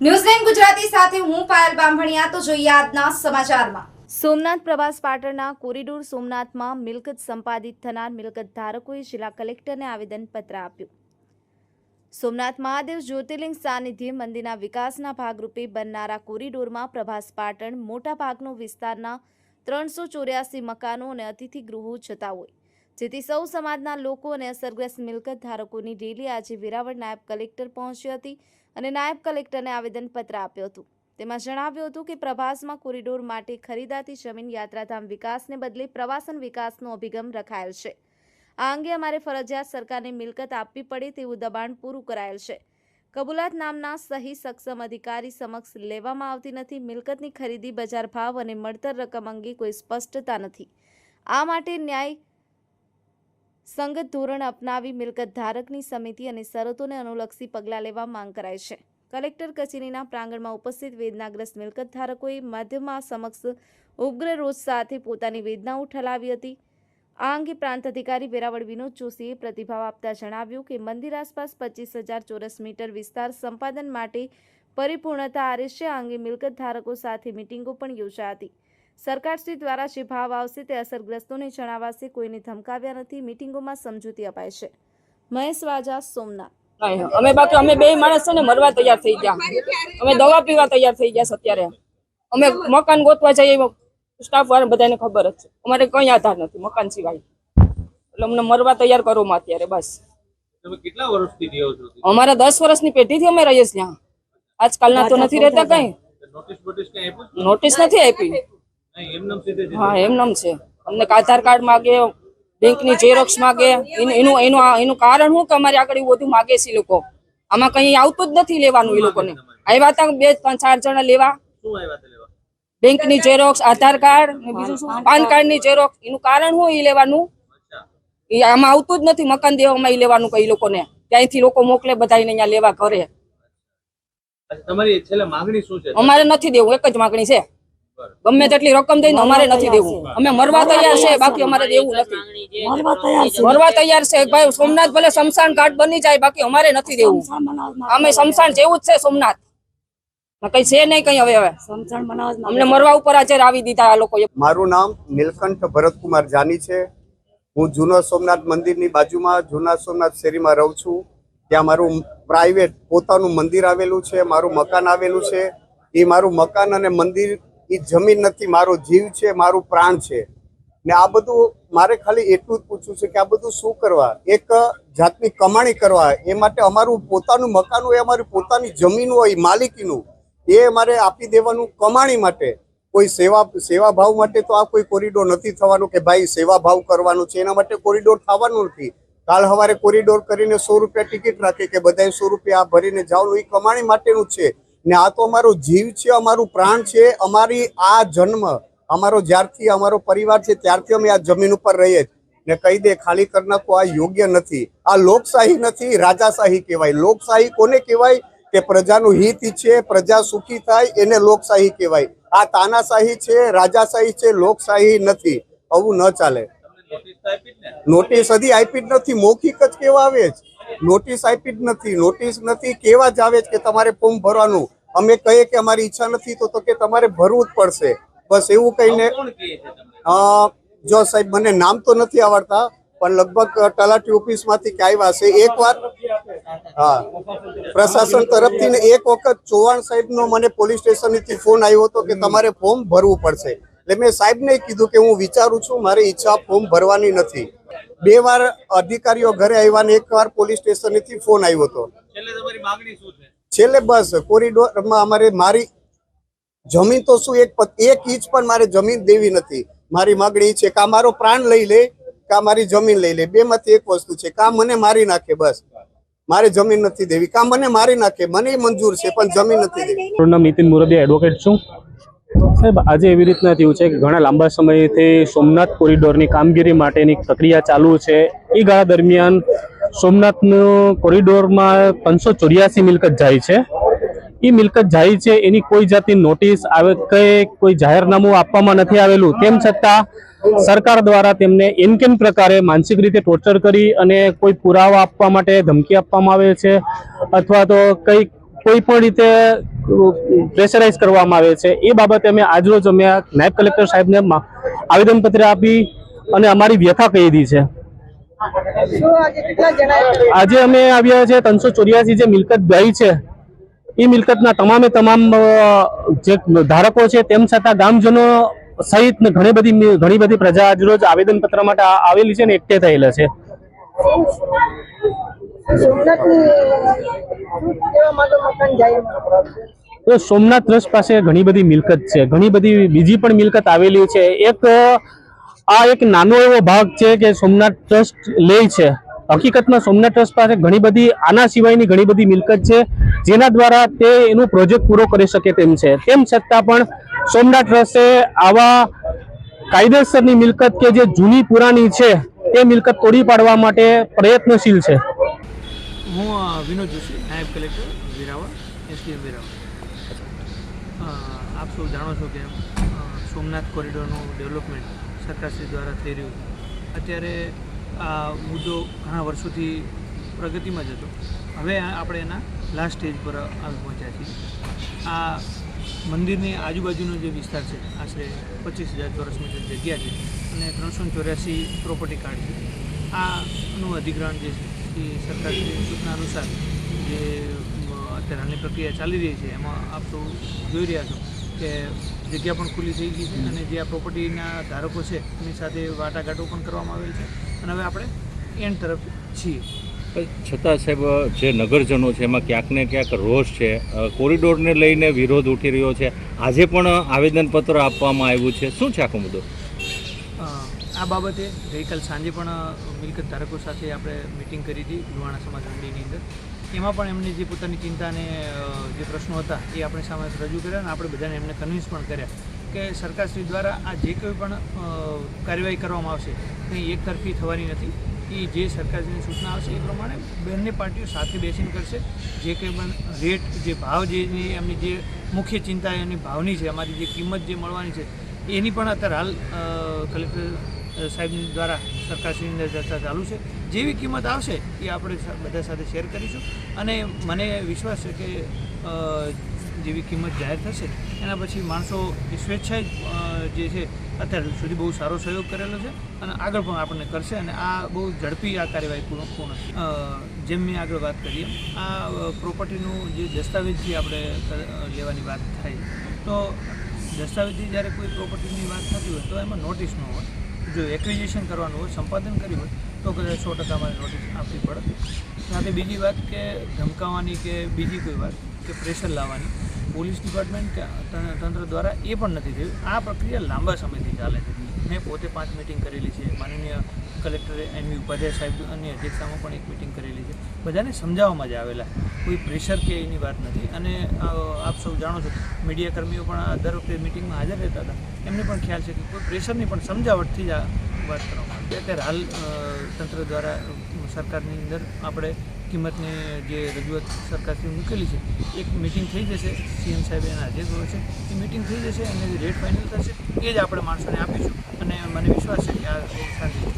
ન્યૂઝલેન્ડ ગુજરાતી સાથે સોમનાથ પ્રવાસ પાટણના કોરિડોર સોમનાથમાં મિલકત સંપાદિત થનાર મિલકત ધારકોએ જિલ્લા કલેક્ટરને આવેદનપત્ર આપ્યું. સોમનાથ મહાદેવ જ્યોતિર્લિંગ સાનિધ્ય મંદિરના વિકાસના ભાગરૂપે બનનારા કોરિડોરમાં પ્રભાસ પાટણ મોટા ભાગનો વિસ્તારના ત્રણસો ચોર્યાસી મકાનો અને અતિથિ ગૃહો જતા હોય. જેથી સૌ સમાજના લોકો અને અસરગ્રસ્ત મિલકત ધારકોની રેલી આજે વેરાવળ નાયબ કલેક્ટર પહોંચી હતી. અને નાયબ કલેક્ટરને આવેદનપત્ર આપ્યું હતું. તેમાં જણાવ્યું હતું કે પ્રભાસમાં કોરિડોર માટે ખરીદાતી જમીન યાત્રાધામ વિકાસને બદલે પ્રવાસન વિકાસનો અભિગમ રખાયેલ છે. આ અંગે અમારે ફરજિયાત સરકારને મિલકત આપવી પડે તેવું દબાણ પૂરું કરાયેલ છે. કબૂલાત નામના સહી સક્ષમ અધિકારી સમક્ષ લેવામાં આવતી નથી. મિલકતની ખરીદી, બજાર ભાવ અને મળતર રકમ અંગે કોઈ સ્પષ્ટતા નથી. આ માટે ન્યાય સંગત ધોરણ અપનાવી મિલકત ધારકની સમિતિ અને શરતોને અનુલક્ષી પગલાં લેવા માંગ કરાઈ છે. કલેક્ટર કચેરીના પ્રાંગણમાં ઉપસ્થિત વેદનાગ્રસ્ત મિલકત ધારકોએ માધ્યમમાં સમક્ષ ઉગ્ર રોષ સાથે પોતાની વેદનાઓ ઠલાવી હતી. આ અંગે પ્રાંત અધિકારી વેરાવળ વિનોદ જોશીએ પ્રતિભાવ આપતા જણાવ્યું કે મંદિર આસપાસ પચીસ હજાર ચોરસ મીટર વિસ્તાર સંપાદન માટે પરિપૂર્ણતા આરે છે. આ અંગે મિલકત ધારકો સાથે મિટિંગો પણ યોજાઈ હતી. સરકારશ્રી દ્વારા જે ભાવ આવશે તે અસરગ્રસ્તોને જણાવાશે કોઈને ધમકાવ્યા નથી મિટિંગોમાં સમજૂતી અપાય છે. મહેશ વાજા સોમનાથ. અમે બાકી અમે બે માણસ છે ને મરવા તૈયાર થઈ ગયા. અમે દવા પીવા તૈયાર થઈ ગયા છે અત્યારે. અમે મકાન ગોતવા જઈએ સ્ટાફ વાળા બધાને ખબર જ છે. અમારે કઈ આધાર નથી મકાન સિવાય. એટલે અમને મરવા તૈયાર કરો માં અત્યારે બસ. તમે કેટલા વર્ષથી રહ્યો છો? અમારે દસ વર્ષની પેઢીથી અમે રહીએ છીએ ત્યાં. આજકાલના તો નથી રહેતા કઈ. નોટિસ બોટિસ કઈ આપ્યું છે? નોટિસ નથી આપી. એમનેમ. હા એમ નામ છે. અમને આધાર કાર્ડ માગે બેંકની ઝેરોક્ષ માગે એનું એનું એનું કારણ શું કે અમારે આગળ એવું બધું માગે છે લોકો? આમાં કઈ આવતું જ નથી લેવાનું એ લોકોને. આવ્યા હતા બે ત્રણ ચાર જણા લેવા. બેંકની ઝેરોક્ષ આધાર કાર્ડ બીજું શું? પાન કાર્ડની ઝેરોક્સ એનું કારણ શું એ લેવાનું? એ આમાં આવતું જ નથી મકાન દેવામાં એ લેવાનું કઈ લોકોને. ત્યાંથી લોકો મોકલે બધાને અહીંયા લેવા ઘરે. અમારે નથી દેવું એક જ માગણી છે. ગમે તેટલી રકમ દઈને અમારે નથી દેવું. અમે મરવા તૈયાર છે બાકી અમારે દેવું નથી. મરવા તૈયાર છે. ભાઈ સોમનાથ ભલે શમશાન ઘાટ બની જાય બાકી અમારે નથી દેવું. અમે શમશાન જેવું જ છે સોમનાથ. કઈ છે નહીં કઈ હવે હવે. અમને મરવા ઉપર આજે આવી દીધા આ લોકો મારું નામ નીલકંઠ ભરતકુમાર જાની છે. હું જૂના સોમનાથ મંદિરની બાજુમાં જૂના સોમનાથ શેરીમાં રહું છું. ત્યાં મારું પ્રાઇવેટ પોતાનું મંદિર આવેલું છે મારું મકાન આવેલું છે. એ મારું મકાન અને મંદિર એ જમીન નથી, મારો જીવ છે, મારું પ્રાણ છે. ને આ બધું મારે ખાલી એટલું જ પૂછવું છે કે આ બધું શું કરવા? એક જાતની કમાણી કરવા, એ માટે અમારું પોતાનું મકાન હોય, અમારી પોતાની જમીન હોય, માલિકીનું, એ અમારે આપી દેવાનું કમાણી માટે. કોઈ સેવા સેવા ભાવ માટે તો આ કોઈ કોરિડોર નથી થવાનું કે ભાઈ સેવા ભાવ કરવાનું છે, એના માટે કોરિડોર થવાનું નથી. કાલ સવારે કોરિડોર કરીને સો રૂપિયા ટિકિટ રાખી કે બધાએ સો રૂપિયા ભરીને જાઓ એ કમાણી માટેનું છે. ને આ તો અમારો જીવ છે, અમારું પ્રાણ છે, અમારી આ જન્મ, અમારો જ્યારથી અમારો પરિવાર છે, ત્યારથી અમે આ જમીન ઉપર રહીએ. ને કહી દે, ખાલી કરી નાખો, આ યોગ્ય નથી. આ લોકશાહી નથી, રાજાશાહી કહેવાય. લોકશાહી કોને કહેવાય? કે પ્રજાનું હિત ઈચ્છે પ્રજા સુખી થાય, એને લોકશાહી કહેવાય. આ તાનાશાહી છે, રાજાશાહી છે, લોકશાહી નથી. આવું ન ચાલે. નોટિસ તો હજી આપી જ નથી, મૌખિક જ કેવા આવે જ નોટિસ આપી જ નથી, નોટિસ નથી કેવા જ આવે જ કે તમારે ફોર્મ ભરવાનું. અમે કહીએ કે અમારી ઈચ્છા નથી તો તો કે તમારે ભરવું જ પડશે. બસ એવું કહીને જો સાહેબ મને નામ તો નથી આવડતા પણ લગભગ તલાટી ઓફિસમાંથી કે આવ્યા છે. એક વાર હા. પ્રશાસન તરફથી ને એક વખત ચૌહાણ સાહેબ મને પોલીસ સ્ટેશનથી ફોન આવ્યો હતો કે તમારે ફોર્મ ભરવું પડશે. એટલે મેં સાહેબને કીધું કે હું વિચારું છું મારી ઈચ્છા ફોર્મ ભરવાની નથી. બે વાર અધિકારીઓ ઘરે આવ્યા ને એક વાર પોલીસ સ્ટેશનથી ફોન આવ્યો હતો. એટલે તમારી માંગણી શું છે? છેલ્લે બસ કોરિડોરમાં અમારે મારી જમીન તો શું, એક એક ઇંચ પણ મારે જમીન દેવી નથી. મારી માગણી છે કે મારો પ્રાણ લઈ લે, કે મારી જમીન લઈ લે. બેમાંથી એક વસ્તુ છે કા મને મારી નાખે બસ. મારે જમીન નથી દેવી. કા મને મારી નાખે. મને મંજૂર છે, પણ જમીન નથી દેવી. મારું નામ એડવોકેટ છું. સાહેબ, આજે એવી રીતના થયું છે કે ઘણા લાંબા સમયથી સોમનાથ કોરિડોરની કામગીરી માટેની પ્રક્રિયા ચાલુ છે. એ ગાળા દરમિયાન સોમનાથનું કોરિડોરમાં પાંચસો ચોર્યાસી મિલકત જાય છે. એ મિલકત જાય છે, એની કોઈ જાતની નોટિસ આવે કે કોઈ જાહેરનામું આપવામાં નથી આવેલું. તેમ છતાં સરકાર દ્વારા તેમને એમ કેમ પ્રકારે માનસિક રીતે ટોર્ચર કરી અને કોઈ પુરાવા આપવા માટે ધમકી આપવામાં આવે છે અથવા તો કઈ, કોઈ પણ રીતે પ્રેશરાઇઝ કરવામાં આવે છે, એ બાબતે અમે આજરોજ અમે નાયબ કલેક્ટર સાહેબને આવેદનપત્ર આપી અને અમારી વ્યથા કહી દી છે. આજે અમે આવ્યા છે ત્રણસો ચોર્યાસી જે મિલકત ગઈ છે, એ મિલકતના તમામે તમામ જે ધારકો છે તેમ છતાં ગામજનો સહિત ઘણી બધી ઘણી બધી પ્રજા આજરોજ આવેદનપત્ર માટે આવેલી છે ને એકઠે થયેલા છે. સોમનાથ ટ્રસ્ટ પાસે ઘણી બધી મિલકત છે, ઘણી બધી બીજી પણ મિલકત આવેલી છે. એક આ એક નાનો એવો ભાગ છે કે સોમનાથ ટ્રસ્ટ લે છે. હકીકતમાં સોમનાથ ટ્રસ્ટ પાસે ઘણી બધી, આના સિવાયની ઘણી બધી મિલકત છે, જેના દ્વારા તે એનો પ્રોજેક્ટ પૂરો કરી શકે તેમ છે. તેમ છતાં પણ સોમનાથ ટ્રસ્ટે આવા કાયદેસરની મિલકત કે જે જૂની પુરાણી છે, તે મિલકત તોડી પાડવા માટે પ્રયત્નશીલ છે. હું વિનોદ જોશી, નાયબ કલેક્ટર, વેરાવળ, એસડીએમ વેરાવળ. આપ સૌ જાણો છો કે સોમનાથ કોરિડોરનું ડેવલપમેન્ટ સરકારશ્રી દ્વારા થઈ રહ્યું. અત્યારે આ મુદ્દો ઘણા વર્ષોથી પ્રગતિમાં જ હતો. હવે આપણે એના લાસ્ટ સ્ટેજ પર આવી પહોંચ્યા છીએ. આ મંદિરની આજુબાજુનો જે વિસ્તાર છે, આશરે પચીસ હજાર ચોરસ મીટર જગ્યા છે અને ત્રણસો ચોર્યાસી પ્રોપર્ટી કાર્ડ છે. આનું અધિગ્રહણ જે છે, એ સરકારની સૂચના અનુસાર જે અત્યારે હાલની પ્રક્રિયા ચાલી રહી છે, એમાં આપ સૌ જોઈ રહ્યા છો. કે જગ્યા પણ ખુલ્લી થઈ ગઈ છે અને જે આ પ્રોપર્ટીના ધારકો છે એની સાથે વાટાઘાટો પણ કરવામાં આવેલ છે. અને હવે આપણે એન્ડ તરફ છીએ. છતાં સાહેબ જે નગરજનો છે એમાં ક્યાંક ને ક્યાંક રોષ છે. કોરિડોરને લઈને વિરોધ ઉઠી રહ્યો છે. આજે પણ આવેદનપત્ર આપવામાં આવ્યું છે. શું છે આખો મુદ્દો? આ બાબતે ગઈકાલ સાંજે પણ મિલકત ધારકો સાથે આપણે મિટિંગ કરી હતી લુહાણા સમાજ મંડળીની અંદર. એમાં પણ એમની જે પોતાની ચિંતા અને જે પ્રશ્નો હતા એ આપણી સામે રજૂ કર્યા અને આપણે બધાને એમને કન્વિન્સ પણ કર્યા કે સરકારશ્રી દ્વારા આ જે કોઈ પણ કાર્યવાહી કરવામાં આવશે કંઈ એકતરફી થવાની નથી. એ જે સરકારશ્રીની સૂચના આવશે એ પ્રમાણે બંને પાર્ટીઓ સાથે બેસીને કરશે. જે કંઈ પણ રેટ જે ભાવ જે એમની જે મુખ્ય ચિંતા એની ભાવની છે, અમારી જે કિંમત જે મળવાની છે, એની પણ અત્યારે હાલ કલેક્ટર સાહેબ દ્વારા સરકારશ્રીની અંદર ચર્ચા ચાલુ છે. જેવી કિંમત આવશે એ આપણે બધા સાથે શેર કરીશું. અને મને વિશ્વાસ છે કે જેવી કિંમત જાહેર થશે, એના પછી માણસો સ્વેચ્છાએ જે છે, અત્યાર સુધી બહુ સારો સહયોગ કરેલો છે અને આગળ પણ આપણને કરશે અને આ બહુ ઝડપી આ કાર્યવાહી પૂર્ણ પૂર્ણ જેમ મેં આગળ વાત કરી એમ, આ પ્રોપર્ટીનું જે દસ્તાવેજથી આપણે લેવાની વાત થાય, તો દસ્તાવેજથી જ્યારે કોઈ પ્રોપર્ટીની વાત થતી હોય તો એમાં નોટિસ ન હોય. જો એક્વિઝિશન કરવાનું હોય, સંપાદન કર્યું હોય તો કદાચ સો ટકા મારે નોટિસ આપવી પડે. સાથે બીજી વાત કે ધમકાવવાની કે બીજી કોઈ વાત કે પ્રેશર લાવવાની પોલીસ ડિપાર્ટમેન્ટ કે તંત્ર દ્વારા એ પણ નથી થયું. આ પ્રક્રિયા લાંબા સમયથી ચાલે છે. મેં પોતે પાંચ મિટિંગ કરેલી છે. માનનીય કલેક્ટરે એમવી ઉપાધ્યાય અને અધ્યક્ષતામાં પણ એક મિટિંગ કરેલી છે. બધાને સમજાવવામાં જ આવેલા. કોઈ પ્રેશર કે એની વાત નથી. અને આપ સૌ જાણો છો મીડિયા કર્મીઓ પણ દર વખતે મિટિંગમાં હાજર રહેતા હતા. એમને પણ ખ્યાલ છે કે કોઈ પ્રેશરની પણ સમજાવટથી જ આ વાત કરવામાં આવી. અત્યારે હાલ તંત્ર દ્વારા સરકારની અંદર આપણે કિંમતની જે રજૂઆત સરકારથી મૂકેલી છે, એક મિટિંગ થઈ જશે. સીએમ સાહેબ એના હાજર હોય છે. એ મિટિંગ થઈ જશે અને રેટ ફાઇનલ થશે, એ જ આપણે માણસોને આપીશું. અને મને વિશ્વાસ છે કે આ શાંતિથી